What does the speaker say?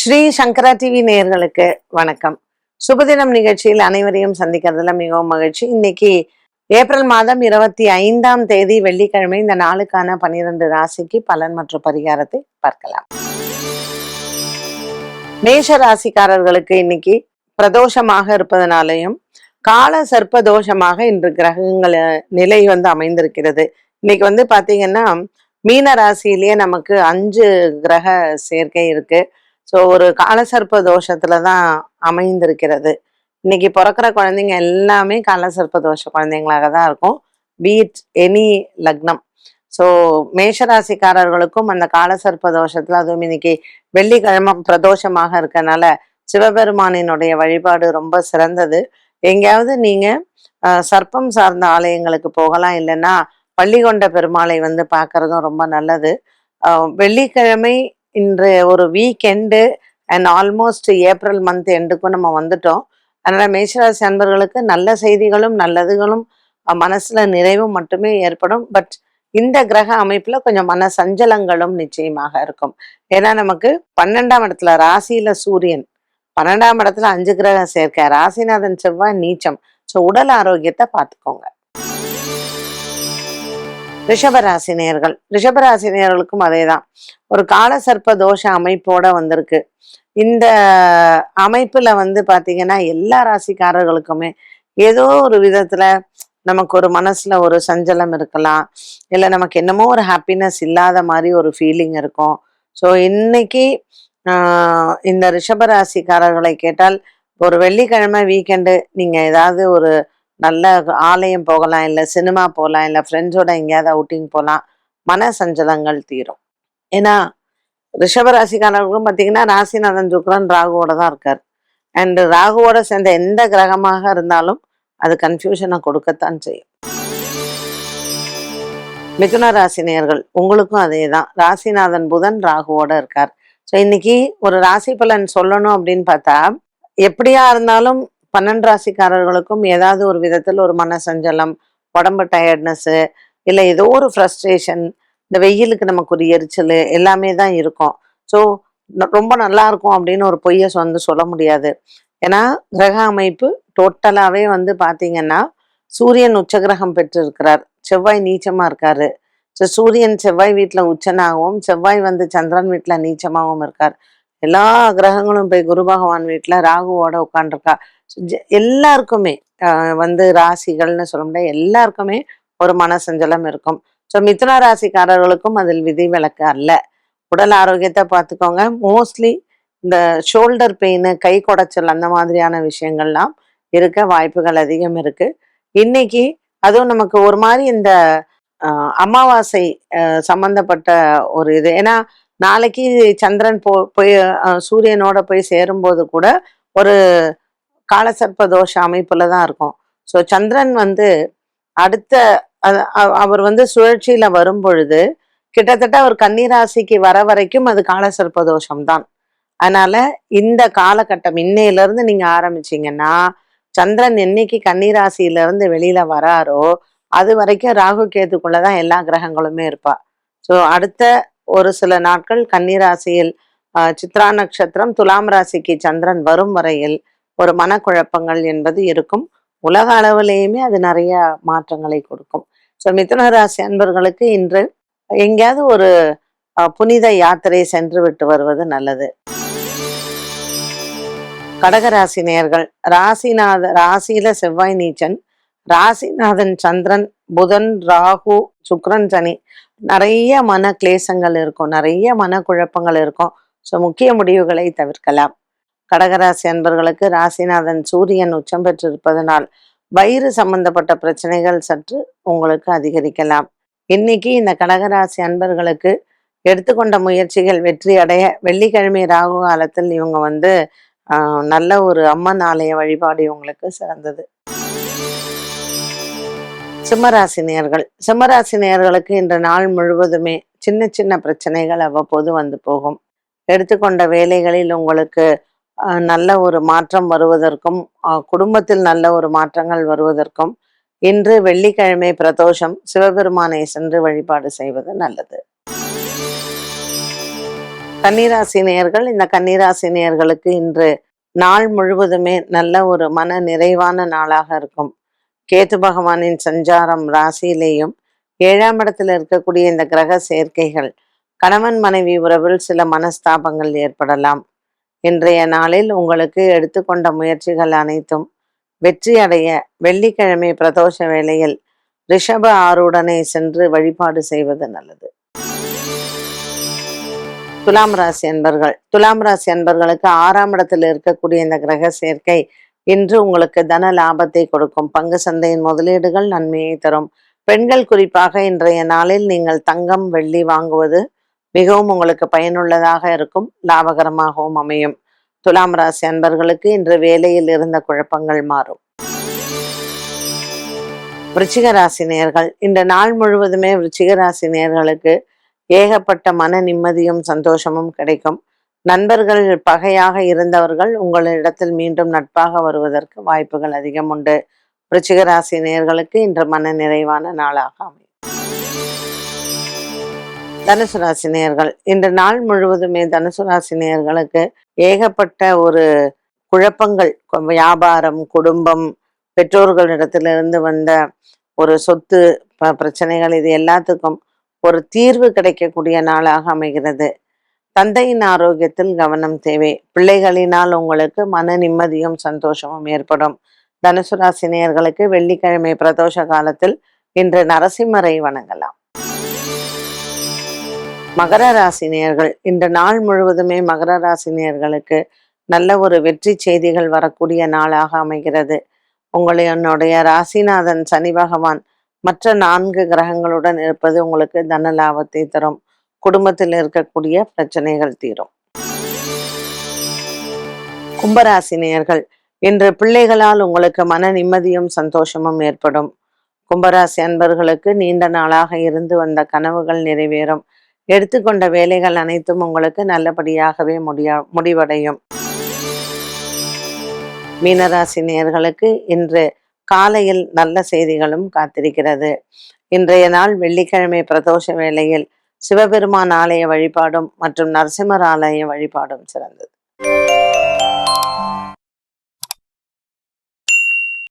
ஸ்ரீ சங்கரா TV நேயர்களுக்கு வணக்கம். சுபதினம் நிகழ்ச்சியில் அனைவரையும் சந்திக்கிறதுல மிகவும் மகிழ்ச்சி. இன்னைக்கு ஏப்ரல் மாதம் இருபத்தி ஐந்தாம் தேதி வெள்ளிக்கிழமை. இந்த நாளுக்கான பனிரெண்டு ராசிக்கு பலன் மற்றும் பரிகாரத்தை பார்க்கலாம். மேஷ ராசிக்காரர்களுக்கு இன்னைக்கு பிரதோஷமாக இருப்பதனாலையும் கால சர்ப்ப தோஷமாக இன்று கிரகங்கள நிலை வந்து அமைந்திருக்கிறது. இன்னைக்கு வந்து பாத்தீங்கன்னா மீன ராசியிலேயே நமக்கு அஞ்சு கிரக சேர்க்கை இருக்கு. ஸோ ஒரு காலசர்ப்ப தோஷத்துல தான் அமைந்திருக்கிறது. இன்னைக்கு பிறக்கிற குழந்தைங்க எல்லாமே காலசர்ப்ப தோஷ குழந்தைங்களாக தான் இருக்கும் பீட் எனி லக்னம். ஸோ மேஷராசிக்காரர்களுக்கும் அந்த காலசர்ப்ப தோஷத்துல அதுவும் இன்னைக்கு வெள்ளிக்கிழமை பிரதோஷமாக இருக்கனால சிவபெருமானினுடைய வழிபாடு ரொம்ப சிறந்தது. எங்கேயாவது நீங்க சர்ப்பம் சார்ந்த ஆலயங்களுக்கு போகலாம் இல்லைன்னா பள்ளிகொண்ட பெருமாளை வந்து பார்க்கறதும் ரொம்ப நல்லது. வெள்ளிக்கிழமை இன்று ஒரு weekend and almost April month எண்டுக்கும் நம்ம வந்துட்டோம். அதனால மேஷராசி அன்பர்களுக்கு நல்ல செய்திகளும் நல்லதுகளும் மனசில் மனசுல நிறைவும் மட்டுமே ஏற்படும். பட் இந்த கிரக அமைப்புல கொஞ்சம் மன சஞ்சலங்களும் நிச்சயமாக இருக்கும். ஏன்னா நமக்கு பன்னெண்டாம் இடத்துல ராசியில சூரியன். பன்னெண்டாம் இடத்துல அஞ்சு கிரகம் சேர்க்க ராசிநாதன் செவ்வாய் நீச்சம். ஸோ உடல் ஆரோக்கியத்தை பார்த்துக்கோங்க. ரிஷபராசினியர்கள். ரிஷபராசினியர்களுக்கும் அதேதான். ஒரு கால சர்ப்ப தோஷ அமைப்போட வந்திருக்கு. இந்த அமைப்புல வந்து பாத்தீங்கன்னா எல்லா ராசிக்காரர்களுக்குமே ஏதோ ஒரு விதத்துல நமக்கு ஒரு மனசுல ஒரு சஞ்சலம் இருக்கலாம். இல்லை நமக்கு என்னமோ ஒரு ஹாப்பினஸ் இல்லாத மாதிரி ஒரு ஃபீலிங் இருக்கும். ஸோ இன்னைக்கு இந்த ரிஷபராசிக்காரர்களை கேட்டால் ஒரு வெள்ளிக்கிழமை வீக்கெண்டு நீங்கள் ஏதாவது ஒரு நல்ல ஆலயம் போகலாம் இல்லை சினிமா போகலாம் இல்லை ஃப்ரெண்ட்ஸோட எங்கேயாவது அவுட்டிங் போகலாம் மன சஞ்சலங்கள் தீரும். ஏன்னா ரிஷபராசிக்காரர்களுக்கும் பார்த்தீங்கன்னா ராசிநாதன் சுக்ரன் ராகுவோட தான் இருக்கார். அண்ட் ராகுவோட சேர்ந்த எந்த கிரகமாக இருந்தாலும் அது கன்ஃபியூஷனை கொடுக்கத்தான் செய்யும். மிதுன ராசினியர்கள் உங்களுக்கும் அதே தான். ராசிநாதன் புதன் ராகுவோட இருக்கார். ஸோ இன்னைக்கு ஒரு ராசி பலன் சொல்லணும் அப்படின்னு பார்த்தா எப்படியா இருந்தாலும் பன்னெண்டு ராசிக்காரர்களுக்கும் ஏதாவது ஒரு விதத்தில் ஒரு மன சஞ்சலம் உடம்பு டயர்ட்னஸ்ஸு இல்லை ஏதோ ஒரு ஃப்ரஸ்ட்ரேஷன் இந்த வெயிலுக்கு நமக்கு ஒரு எரிச்சல் எல்லாமே தான் இருக்கும். ஸோ ரொம்ப நல்லா இருக்கும் அப்படின்னு ஒரு பொய்யை வந்து சொல்ல முடியாது. ஏன்னா கிரக அமைப்பு டோட்டலாகவே வந்து பார்த்தீங்கன்னா சூரியன் உச்சகிரகம் பெற்றிருக்கிறார். செவ்வாய் நீச்சமாக இருக்காரு. ஸோ சூரியன் செவ்வாய் வீட்டில் உச்சனாகவும் செவ்வாய் வந்து சந்திரன் வீட்டில் நீச்சமாகவும் இருக்கார். எல்லா கிரகங்களும் போய் குரு பகவான் வீட்டில் ராகுவோட உட்காண்டிருக்கா எல்லாருக்குமே வந்து ராசிகள்னு சொல்ல முடியாது. எல்லாருக்குமே ஒரு மன சஞ்சலம் இருக்கும். ஸோ மிதுன ராசிக்காரர்களுக்கும் அதில் விதிவிலக்கு அல்ல. உடல் ஆரோக்கியத்தை பார்த்துக்கோங்க. மோஸ்ட்லி இந்த ஷோல்டர் பெயின் கை குடைச்சல் அந்த மாதிரியான விஷயங்கள்லாம் இருக்க வாய்ப்புகள் அதிகம் இருக்கு. இன்னைக்கு அதுவும் நமக்கு ஒரு மாதிரி இந்த அமாவாசை சம்பந்தப்பட்ட ஒரு இது. ஏன்னா நாளைக்கு சந்திரன் போ போய் சூரியனோட போய் சேரும்போது கூட ஒரு காலசர்ப்ப தோஷ அமைப்புல தான் இருக்கும். ஸோ சந்திரன் வந்து அடுத்த அவர் வந்து சுழற்சியில வரும் பொழுது கிட்டத்தட்ட அவர் கன்னிராசிக்கு வர வரைக்கும் அது காலசர்ப்ப தோஷம் தான். அதனால இந்த காலகட்டம் இன்னையில இருந்து நீங்க ஆரம்பிச்சீங்கன்னா சந்திரன் என்னைக்கு கன்னிராசியில இருந்து வெளியில வராரோ அது வரைக்கும் ராகு கேதுக்குள்ளதான் எல்லா கிரகங்களுமே இருப்பா. ஸோ அடுத்த ஒரு சில நாட்கள் கன்னிராசியில் ஆஹ், சித்ரா நட்சத்திரம் துலாம் ராசிக்கு சந்திரன் வரும் வரையில் ஒரு மனக்குழப்பங்கள் என்பது இருக்கும். உலக அளவுலேயுமே அது நிறைய மாற்றங்களை கொடுக்கும். ஸோ மிதுன ராசி அன்பர்களுக்கு இன்று எங்கேயாவது ஒரு புனித யாத்திரை சென்று விட்டு வருவது நல்லது. கடகராசி நேர்கள் ராசிநாத ராசியில செவ்வாய் நீச்சன் ராசிநாதன் சந்திரன் புதன் ராகு சுக்ரன் சனி. நிறைய மன கிளேசங்கள் இருக்கும். நிறைய மன குழப்பங்கள் இருக்கும். ஸோ முக்கிய முடிவுகளை தவிர்க்கலாம். கடகராசி அன்பர்களுக்கு ராசிநாதன் சூரியன் உச்சம் பெற்றிருப்பதனால் வயிறு சம்பந்தப்பட்ட பிரச்சனைகள் சற்று உங்களுக்கு அதிகரிக்கலாம். இன்னைக்கு இந்த கடகராசி அன்பர்களுக்கு எடுத்துக்கொண்ட முயற்சிகள் வெற்றி அடைய வெள்ளிக்கிழமை ராகு காலத்தில் இவங்க வந்து நல்ல ஒரு அம்மன் ஆலய வழிபாடு இவங்களுக்கு சிறந்தது. சிம்மராசினியர்கள். சிம்மராசினியர்களுக்கு இன்று நாள் முழுவதுமே சின்ன சின்ன பிரச்சனைகள் அவ்வப்போது வந்து போகும். எடுத்துக்கொண்ட வேலைகளில் உங்களுக்கு நல்ல ஒரு மாற்றம் வருவதற்கும் குடும்பத்தில் நல்ல ஒரு மாற்றங்கள் வருவதற்கும் இன்று வெள்ளிக்கிழமை பிரதோஷம் சிவபெருமானை சென்று வழிபாடு செய்வது நல்லது. கன்னிராசி நேயர்கள் இந்த கன்னிராசி நேயர்களுக்கு இன்று நாள் முழுவதுமே நல்ல ஒரு மன நிறைவான நாளாக இருக்கும். கேத்து பகவானின் சஞ்சாரம் ராசியிலேயும் ஏழாம் இடத்துல இருக்கக்கூடிய இந்த கிரக சேர்க்கைகள் கணவன் மனைவி உறவில் சில மனஸ்தாபங்கள் ஏற்படலாம். இன்றைய நாளில் உங்களுக்கு எடுத்துக்கொண்ட முயற்சிகள் அனைத்தும் வெற்றி அடைய வெள்ளிக்கிழமை பிரதோஷ வேளையில் ரிஷப ஆறுடனே சென்று வழிபாடு செய்வது நல்லது. துலாம் ராசி அன்பர்கள் துலாம் ராசி அன்பர்களுக்கு ஆறாம் இடத்தில் இருக்கக்கூடிய இந்த கிரக சேர்க்கை இன்று உங்களுக்கு தன லாபத்தை கொடுக்கும். பங்கு சந்தையின் முதலீடுகள் நன்மையை தரும். பெண்கள் குறிப்பாக இன்றைய நாளில் நீங்கள் தங்கம் வெள்ளி வாங்குவது மிகவும் உங்களுக்கு பயனுள்ளதாக இருக்கும். லாபகரமாகவும் அமையும். துலாம் ராசி அன்பர்களுக்கு இன்று வேலையில் இருந்த குழப்பங்கள் மாறும். விருச்சிக ராசி நேர்கள் இந்த நாள் முழுவதுமே விருச்சிக ராசி நேர்களுக்கு ஏகப்பட்ட மன நிம்மதியும் சந்தோஷமும் கிடைக்கும். நண்பர்கள் பகையாக இருந்தவர்கள் உங்களிடத்தில் மீண்டும் நட்பாக வருவதற்கு வாய்ப்புகள் அதிகம் உண்டு. விருச்சிக ராசி நேர்களுக்கு இன்று மன நிறைவான நாளாக அமையும். தனுசு ராசினியர்கள் இன்று நாள் முழுவதுமே தனுசு ராசினியர்களுக்கு ஏகப்பட்ட ஒரு குழப்பங்கள். வியாபாரம் குடும்பம் பெற்றோர்களிடத்திலிருந்து வந்த ஒரு சொத்து பிரச்சனைகள் இது எல்லாத்துக்கும் ஒரு தீர்வு கிடைக்கக்கூடிய நாளாக அமைகிறது. தந்தையின் ஆரோக்கியத்தில் கவனம் தேவை. பிள்ளைகளினால் உங்களுக்கு மன நிம்மதியும் சந்தோஷமும் ஏற்படும். தனுசு ராசினியர்களுக்கு வெள்ளிக்கிழமை பிரதோஷ காலத்தில் இன்று நரசிம்மரை வணங்கலாம். மகர ராசினியர்கள் இன்று நாள் முழுவதுமே மகர ராசினியர்களுக்கு நல்ல ஒரு வெற்றி செய்திகள் வரக்கூடிய நாளாக அமைகிறது. உங்களுடைய ராசிநாதன் சனி பகவான் மற்ற நான்கு கிரகங்களுடன் இருப்பது உங்களுக்கு தன லாபத்தை தரும். குடும்பத்தில் இருக்கக்கூடிய பிரச்சனைகள் தீரும். கும்பராசினியர்கள் இன்று பிள்ளைகளால் உங்களுக்கு மன நிம்மதியும் சந்தோஷமும் ஏற்படும். கும்பராசி அன்பர்களுக்கு நீண்ட நாளாக இருந்து வந்த கனவுகள் நிறைவேறும். எடுத்துக்கொண்ட வேலைகள் அனைத்தும் உங்களுக்கு நல்லபடியாகவே முடியா முடிவடையும். மீனராசி நேர்களுக்கு இன்று காலையில் நல்ல செய்திகளும் காத்திருக்கிறது. இன்றைய நாள் வெள்ளிக்கிழமை பிரதோஷ வேளையில் சிவபெருமான் ஆலய வழிபாடும் மற்றும் நரசிம்மர் ஆலய வழிபாடும் சிறந்தது.